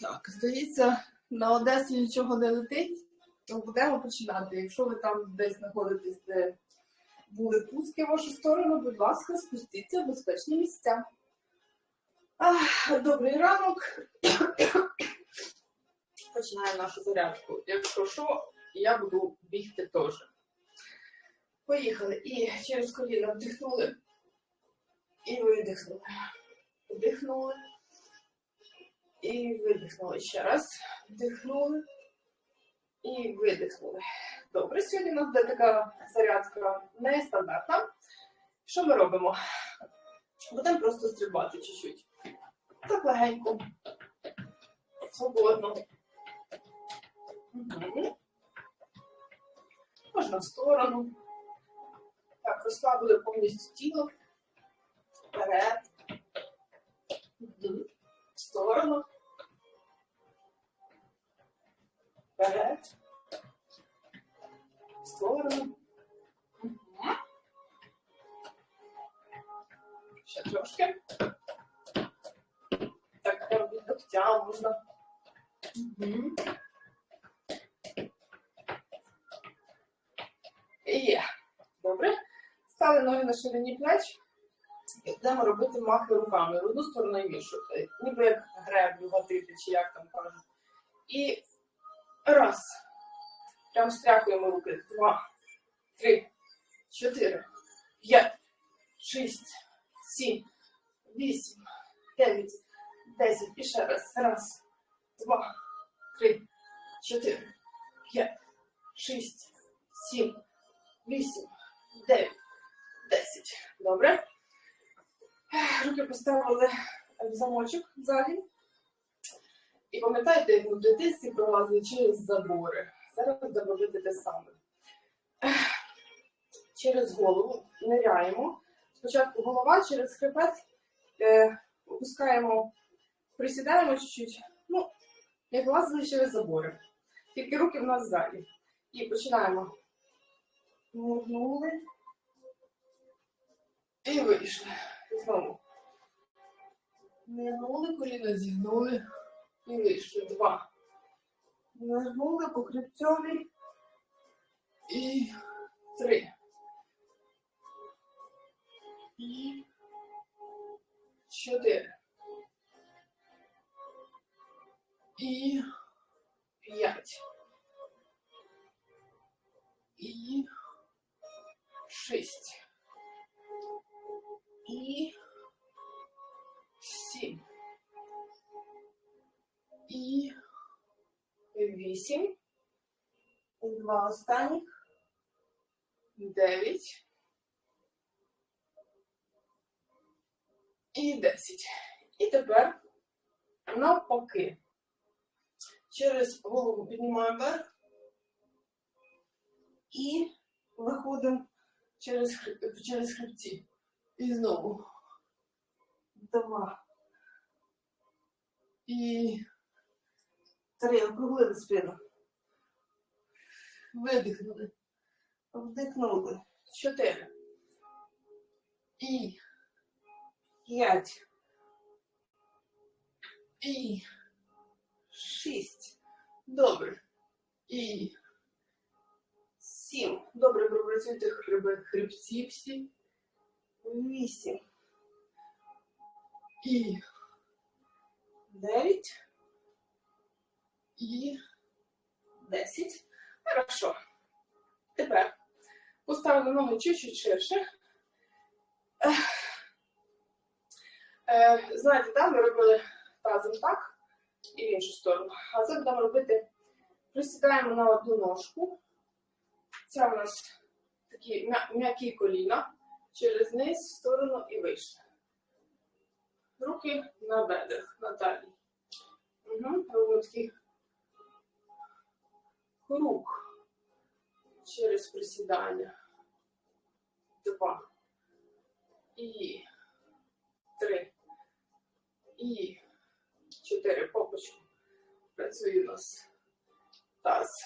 Так, здається, на Одесу нічого не летить. То будемо починати. Якщо ви там десь знаходитесь, де були пуски в вашу сторону, будь ласка, спустіться в безпечні місця. Ах, добрий ранок. Починаємо нашу зарядку. Якщо що, я буду бігти теж. Поїхали. І через коліна вдихнули. І видихнули. Вдихнули. І видихнули ще раз. Вдихнули. І видихнули. Добре, сьогодні у нас буде така зарядка нестандартна. Що ми робимо? Будемо просто стрибати чуть-чуть. Так легенько. Свободно. Мгм. Можна в сторону. Так, розслабили повністю тіло. Вперед. Мгм. Вперед. В сторону. Мгм. Ще трошки. Так, тепер від локтя можна. І є. Добре. Стали ноги на ширині плеч. І будемо робити махи руками. В одну сторону і в іншу. Е, Ніби як греблю гатити, чи як там кажуть. І раз. Прям стряхуємо руки. Два, три, чотири, п'ять, шість, сім, вісім, дев'ять, десять. І ще раз. Раз, два, три, чотири, п'ять, шість, сім, вісім, дев'ять, десять. Добре. Руки поставили в замочок ззаді. І пам'ятаєте, як ми в дитинстві пролазили через забори. Зараз робити те саме. Через голову ниряємо. Спочатку голова через хребет, е, опускаємо, присідаємо чуть-чуть. Ну, як лазили через забори. Тільки руки в нас ззаді. І починаємо. Нурнули. І вийшли. Знову. Нирнули, коліна зігнули. І вийшли. Два. Нагнули по. І три. І чотири. І п'ять. І шість. Вісім. Два останніх. Дев'ять. І десять. І тепер навпаки. Через голову піднімаємо вверх. І виходимо через, через хребці. І знову. Два. І три. Округлили спину. Видихнули. Вдихнули. Чотири. І п'ять. І шість. Добре. І сім. Добре, пропрацюйте хребці всі. Вісім. І дев'ять. І десять. Хорошо. Тепер поставили ноги чуть-чуть ширше. Е, знаєте, да, ми робили тазом так і в іншу сторону. А це будемо робити, присідаємо на одну ножку. Це у нас такі м'які коліна через низ, в сторону і вище. Руки на бедрах, на талії. Угу. Робимо такий рук через присідання. Два. І три. І чотири. Попочку. Працює нас таз.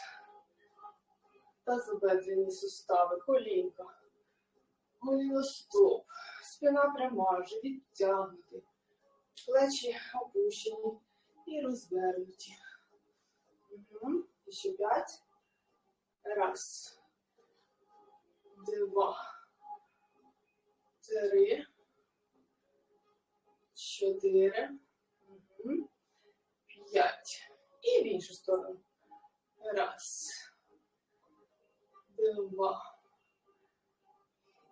Тазобедрені сустави, колінка. Голіностоп. Спина пряма, живіт тягнутий. Плечі опущені. І розвернуті. Угу. І ще п'ять. Раз. Два. Три. Чотири. Угу. П'ять. І в іншу сторону. Раз. Два.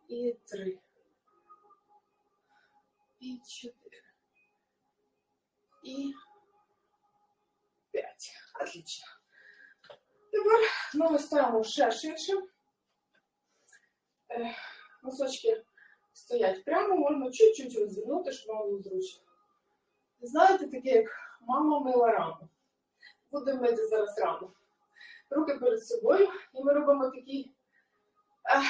І три. І чотири. І п'ять. Отлично. Тепер ноги ставимо ще ширше. Е, Носочки стоять прямо, можна чуть-чуть розвернути, щоб було зручно. Знаєте, таке, як мама мила раму. Будемо мити зараз раму. Руки перед собою, і ми робимо такий, ех,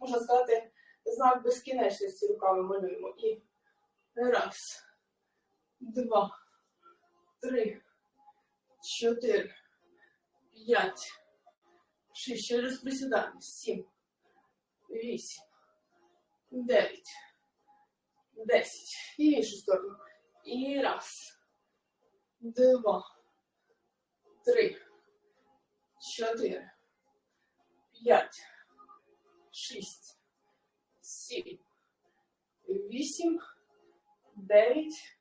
можна сказати, знак безкінечності руками малюємо. І раз, два, три, чотири, п'ять, шість. Ще раз присідаємо. Сім, вісім, дев'ять, десять. І в іншу сторону. І раз, два, три, чотири, п'ять, шість, сім, вісім, дев'ять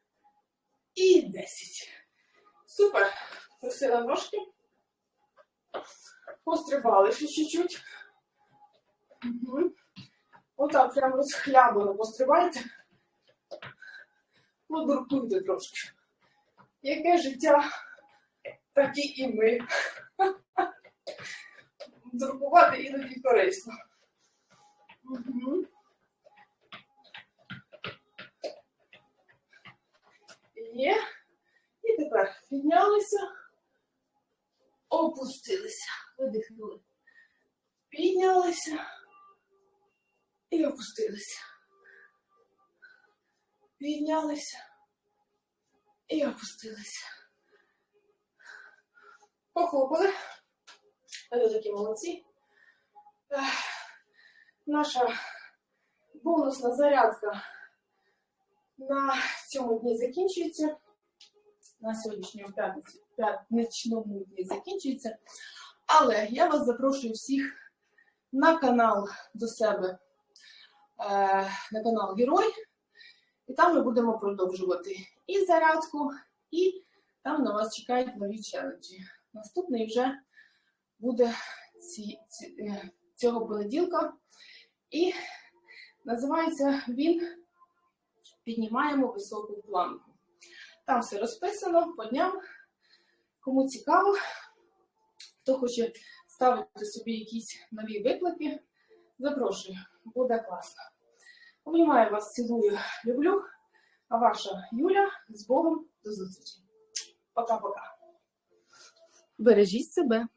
і десять. Супер. Просила ножки. Пострибали ще чуть-чуть. Угу. Отак прям розхлябано пострибайте. Подуркуйте трошки. Яке життя, такі і ми. Дуркувати іноді корисно. Угу. Є. І тепер піднялися, опустилися, видихнули. Піднялися і опустилися. Піднялися і опустилися. Похлопали. Ви такі молодці. Наша бонусна зарядка на цьому дні закінчується. На сьогоднішньому п'ятничному дні закінчується. Але я вас запрошую всіх на канал до себе, е, на канал Герой. І там ми будемо продовжувати і зарядку, і там на вас чекають нові челенджі. Наступний вже буде ці, ці, е, цього понеділка. І називається він Піднімаємо високу планку. Там все розписано по дням. Кому цікаво, хто хоче ставити собі якісь нові виклики, запрошую, буде класно. Обнімаю вас, цілую, люблю. А ваша Юля з Богом до зустрічі. Пока-пока. Бережіть себе.